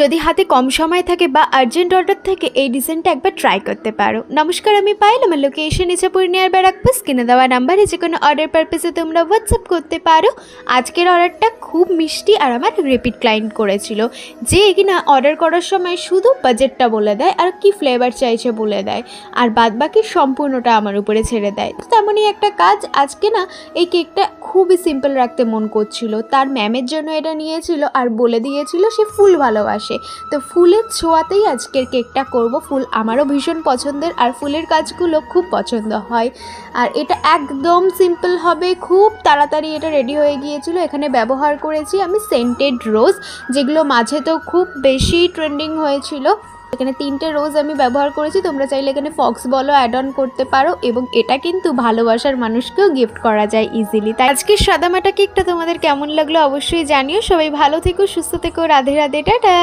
যদি হাতে কম সময় থাকে বা আর্জেন্ট অর্ডার থাকে, এই ডিজাইনটা একবার ট্রাই করতে পারো। নমস্কার, আমি পাইল আমার লোকেশন ইচ্ছাপুর নিয়ার বারাকপাস কিনে দেওয়া নাম্বারে যে কোনো অর্ডার পারপাসে তোমরা হোয়াটসঅ্যাপ করতে পারো। আজকের অর্ডারটা খুব মিষ্টি আর আমার রিপিট ক্লায়েন্ট করেছিল। যে কিনা অর্ডার করার সময় শুধু বাজেটটা বলে দেয় আর কি ফ্লেভার চাইছে বলে দেয়। আর বাদ বাকি সম্পূর্ণটা আমার উপরে ছেড়ে দেয়। তো তেমনই একটা কাজ, আজকে না এই কেকটা খুবই সিম্পল রাখতে মন করছিল। তার ম্যামের জন্য এটা নিয়েছিল আর বলে দিয়েছিল, সে ফুল ভালোবাসে। তো ফুলের ছোঁয়াতেই আজকের কেকটা করব। ফুল আমারও ভীষণ পছন্দের আর ফুলের কাজগুলো খুব পছন্দ হয়। আর এটা একদম সিম্পল হবে। খুব তাড়াতাড়ি এটা রেডি হয়ে গিয়েছিল। এখানে ব্যবহার করেছি আমি সেন্টেড রোজ, যেগুলো মাঝে তো খুব বেশি ট্রেন্ডিং হয়েছিল। এখানে তিনটে রোজ আমি ব্যবহার করেছি, তোমরা চাইলে এখানে ফক্স বলো অ্যাড অন করতে পারো এবং এটা কিন্তু ভালোবাসার মানুষকেও গিফট করা যায় ইজিলি তাই আজকের সাদামাটা কেকটা তোমাদের কেমন লাগল অবশ্যই জানিও। সবাই ভালো থেকো, সুস্থ থেকো, রাধে রাধে, টাটা!